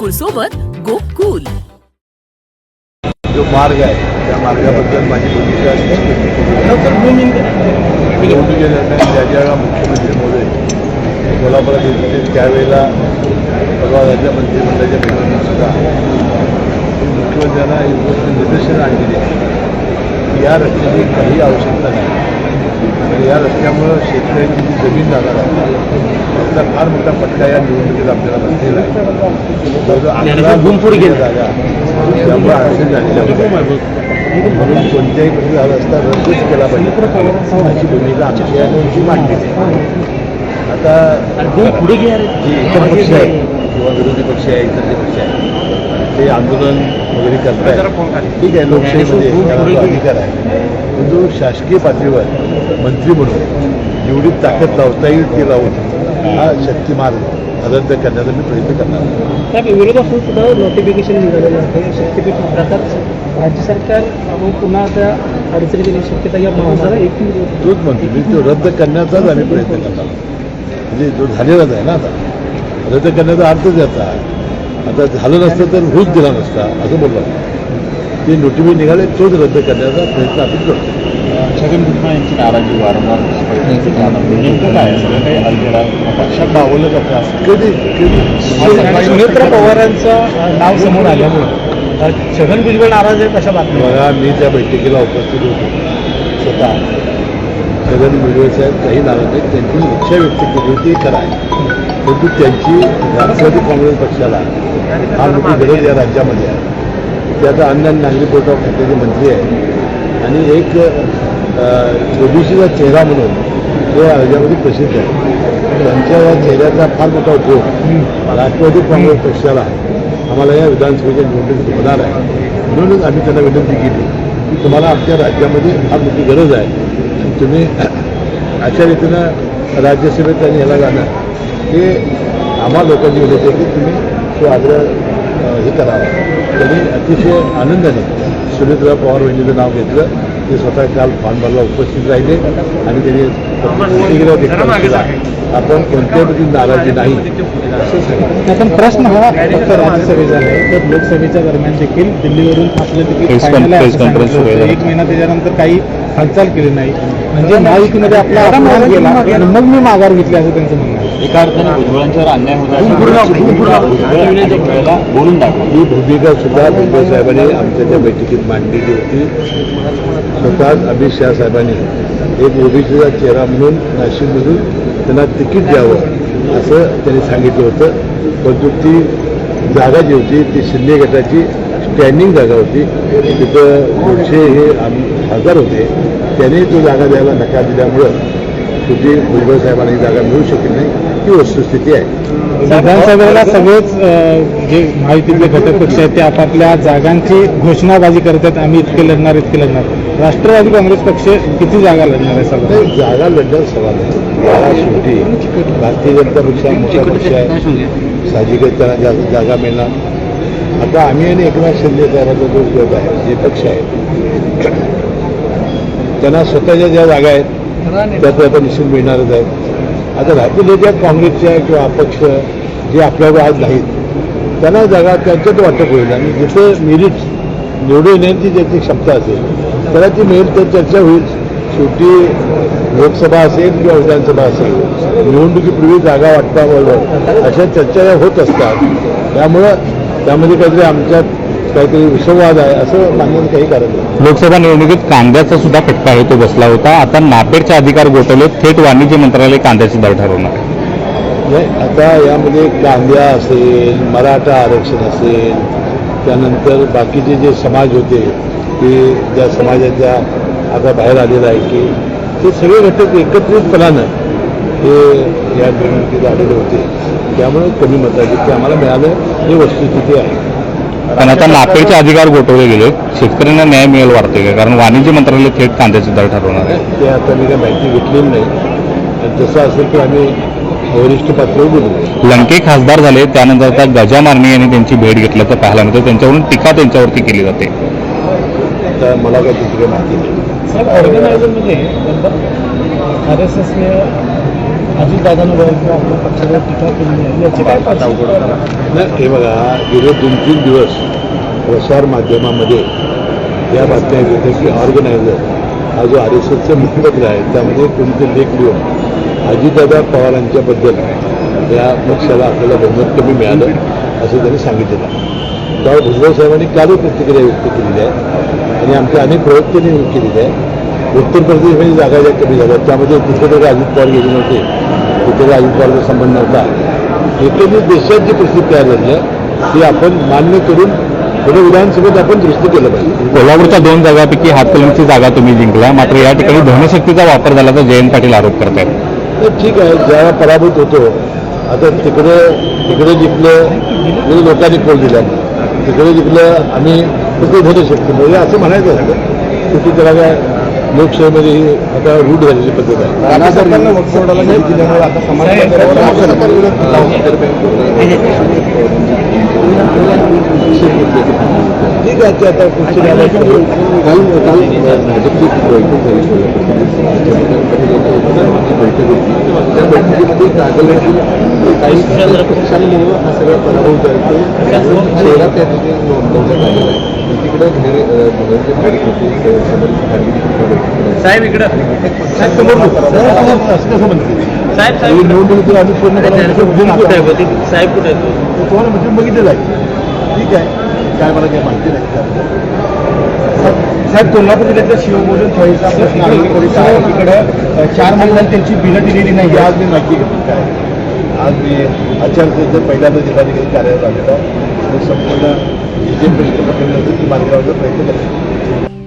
गोकुळ सोबत गोकुल. जो मार्ग आहे त्या मार्गाबद्दल माझी भूमिका ज्या ज्या मुख्यमंत्री महोदय कोल्हापुरात येत होते त्यावेळेला परवा राज्य मंत्रिमंडळाच्या बैठकीत सुद्धा मुख्यमंत्र्यांना एक गोष्ट निदर्शनं आणलेली या रस्त्याची काही आवश्यकता नाही. आणि या रस्त्यामुळं शेतकऱ्यांची जी जमीन जाणार आहे त्याचा फार मोठा फटका या निवडणुकीत आपल्याला बसलेला आहे. जागा त्यामुळे अडचण झालेल्या. म्हणून कोणत्याही प्रकारे हा रस्ता रद्दच केला पाहिजे. अशी भूमिका आमची यांची मांडलेली आहे. आता पुढे जी इतर पक्ष आहेत किंवा विरोधी पक्ष आहे इतर जे पक्ष आहेत ते आंदोलन वगैरे करतायत. ठीक आहे लोकशाहीमध्ये अधिकार आहे परंतु शासकीय पातळीवर मंत्री म्हणून जेवढी ताकद लावता येईल ती लावून हा शक्ती मार्ग रद्द करण्याचा मी प्रयत्न करणार आहे. विरोधातून सुद्धा नोटिफिकेशन निघालेलं आहे. शक्यतो प्रकार राज्य सरकार पुन्हा त्या अडचणी येण्याची शक्यता या माणसाला एक तोच म्हणतो मी तो रद्द करण्याचाच आम्ही प्रयत्न करणार आहोत. म्हणजे जो झालेलाच आहे ना आता. रद्द करण्याचा अर्थच याचा आहे आता. झालं नसतं तर होऊच दिला नसता असं बोललो. ते नोटिफिकेशन निघाले तोच रद्द करण्याचा प्रयत्न आपण करतो. छगन भुजबळ यांची नाराजी वारंवार नेमकं काय? आहे? सगळं काही अडथळा पक्षात डावलं जातं असं. कधी? कधी? सुनेत्रा पवारांचं नाव समोर आल्यामुळे. छगन भुजबळ नाराज आहेत अशा बातम्या? बघा मी त्या बैठकीला उपस्थित होतो. स्वतः. छगन भुजबळ साहेब काही नाराज नाहीत त्यांची इच्छा व्यक्त केली होती खरं आहे. परंतु त्यांची राष्ट्रवादी काँग्रेस पक्षाला फार मोठी गरज या राज्यामध्ये आहे. ते आता अन्न आणि नागरी पुरवठा खात्याचे मंत्री आहे आणि एक ओबीसीचा चेहरा म्हणून ते राज्यामध्ये प्रसिद्ध आहे. त्यांच्या या चेहऱ्याचा फार मोठा उपयोग राष्ट्रवादी काँग्रेस पक्षाला आम्हाला या विधानसभेच्या निवडणुकीत होणार आहे. म्हणूनच आम्ही त्यांना विनंती केली की तुम्हाला आमच्या राज्यामध्ये फार मोठी गरज आहे. तुम्ही अशा रीतीनं राज्यसभेत आणि ह्याला जाणार. हे आम्हा लोकांची विनंती आहे की तुम्ही तो आग्रह हे करावा त्यांनी अतिशय आनंदाने सुनेत्रा पवार वहिनीचं नाव घेतलं. ते स्वतः काल फॉर्मला उपस्थित राहिले आणि त्यांनी प्रतिक्रिया देखील. आपण कोणत्याही प्रती नाराजी नाही. असं सांगितलं. पण प्रश्न हा फक्त राज्यसभेचा नाही तर लोकसभेच्या दरम्यान देखील दिल्लीवरून आपलं आहे आहे. एक महिना त्याच्यानंतर काही हालचाल केली नाही. म्हणजे महायुतीमध्ये आपला आणि मग मी माघार घेतली असं त्यांचं म्हणणं आहे. एका अर्थाने भुजबळांच्यावर अन्याय होत बोलून दाखवलं ही भूमिका सुद्धा भुजबळ साहेबांनी आमच्या त्या बैठकीत मांडलेली होती. स्वतः अमित शहा साहेबांनी एक ओबीसीचा चेहरा म्हणून नाशिकमधून त्यांना तिकीट द्यावं असं त्यांनी सांगितलं होतं. परंतु ती जागा जी होती ती शिंदे गटाची स्टँडिंग जागा होती. तिथं दोनशे हे खासदार होते. त्यांनी तो जागा द्यायला नकार दिल्यामुळं शेवटी भुजबळ साहेबांना ही जागा मिळू शकली नाही. ही वस्तुस्थिती आहे. विधानसभेला सगळेच अ, जे महायुतीतले घटक पक्ष आहेत ते आपापल्या जागांची घोषणाबाजी करतात. आम्ही इतके लढणार इतके लढणार. राष्ट्रवादी काँग्रेस पक्ष किती जागा लढणार आहे सगळं नाही जागा लढण्याचा सवाल आहे जागा शेवटी भारतीय जनता पक्ष हा मोठा पक्ष आहे. साहजिकच त्यांना जास्त जागा मिळणार. आता आम्ही आणि एकनाथ शिंदे साहेबांचा जो गट आहे जे पक्ष आहे त्यांना स्वतःच्या ज्या जागा आहेत त्या आता निश्चित मिळणारच आहेत. आता राज्य नेत्या काँग्रेसच्या किंवा अपक्ष जे आपल्यावर आज नाहीत त्यांना जागा त्यांच्यात वाटप होईल. आणि जिथं मेरिट निवडून येण्याची ज्याची क्षमता असेल त्याला ती मिळेल तर चर्चा होईल. शेवटी लोकसभा असेल किंवा विधानसभा असेल निवडणुकीपूर्वी जागा वाटपाबरोबर अशा चर्चा होत असतात. त्यामुळं त्यामध्ये काहीतरी आमच्यात काहीतरी विषमवाद आहे असं मानण्याचं काही कारण नाही. लोकसभा निवडणुकीत कांद्याचा सुद्धा फटका आहे तो बसला होता. आता नापेडचे अधिकार गोठवले थेट वाणिज्य मंत्रालय कांद्याचे दर ठरवणार. नाही आता यामध्ये कांद्या असेल मराठा आरक्षण असेल त्यानंतर बाकीचे जे समाज होते ते ज्या समाजाच्या आता बाहेर आलेलं आहे की ते सगळे घटक एकत्रितपणानं हे या निवडणुकीत आलेले होते. त्यामुळे कमी मताधिक्य आम्हाला मिळालं. ही वस्तुस्थिती आहे. पण आता नापेडचे अधिकार गोठवले गेले शेतकऱ्यांना न्याय मिळेल वाटते का? कारण वाणिज्य मंत्रालय थेट कांद्याचे दर ठरवणार आहे. ते आता मी काही माहिती घेतलेली नाही. तसं असेल तर आम्ही वरिष्ठ पातळीवर बोलू. लंके खासदार झाले त्यानंतर आता गजा मारणे यांनी त्यांची भेट घेतल्याचं पाहायला मिळतं. त्यांच्यावरून टीका त्यांच्यावरती केली जाते. आता मला काही काही माहिती नाही. साहेब ऑर्गनायझरमध्ये आर एस एसने अजितदादांवर किंवा आपल्या पक्षावर टीका केलेली आहे. याचे काय? नाही हे बघा गेले दोन तीन दिवस प्रसार माध्यमामध्ये या बातम्या येत होत्या की ऑर्गनायझर हा जो आर एस एसचा मुखपत्र आहे त्यामध्ये कोणते लेख लिहून अजितदादा पवारांच्याबद्दल या पक्षाला आपल्याला बहुमत कमी मिळालं असं त्यांनी सांगितलेलं आहे. त्यावर भुजबळ साहेबांनी कालच प्रतिक्रिया व्यक्त केलेली आहे आणि आमच्या अनेक प्रवक्त्यांनी केलेली आहे उत्तर प्रदेशमध्ये जागा ज्या कमी झाल्या त्यामध्ये कुठेतरी अजित पवार गेले नव्हते. कुठेतरी अजित पवारचा संबंध नव्हता. एकंदरीत देशात जी परिस्थिती तयार झाली आहे ती आपण मान्य करून पुढे विधानसभेत आपण दुरुस्त केलं पाहिजे. कोल्हापूरच्या दोन जागापैकी हातकलंगची जागा तुम्ही जिंकला मात्र या ठिकाणी धनशक्तीचा वापर झाल्याचा जयंत पाटील आरोप करतायत. तर ठीक आहे ज्यावेळा पराभूत होतो आता तिकडे तिकडे जिंकलं लोकांनी कोल दिला तिकडे जिंकलं आम्ही फक्त धरू शकतो. म्हणजे असं म्हणायचं झालं. कुठे त्याला काय लोकशाहीमध्ये ही आता रूढ झालेली पद्धत आहे. ठीक आहे ते आता पुढची काल काल भाजपची बैठक झाली बैठक होती त्या बैठकीमध्ये कागल काही पक्षांमुळे हा सगळा पराभव करतो चेहरा त्या ठिकाणी नोंदवण्यात आलेला आहे तिकडे धनंजय पाटील होते समोरची खाली बैठक साहेब इकडं साहेब समोर साहेब साहेब आम्ही पूर्ण कुठे आहे? साहेब कुठे आहेत तुम्हाला म्हणजे बघितलेलं आहे ठीक आहे. काय मला काही माहिती नाही. साहेब कोल्हापूर जिल्ह्यातल्या शिवभोजन थळीचा प्रश्न आहे. आहे. तिकडे चार महिन्यांनी त्यांची बिलं दिलेली नाही. आज मी माहिती घेतली. काय? आज मी आचारसंहिता पहिल्यांदा जिल्हाधिकारी कार्यालयात आलेलो संपूर्ण जे प्रश्न पकडले होते ती मार्गी लावण्याचा प्रयत्न करतो.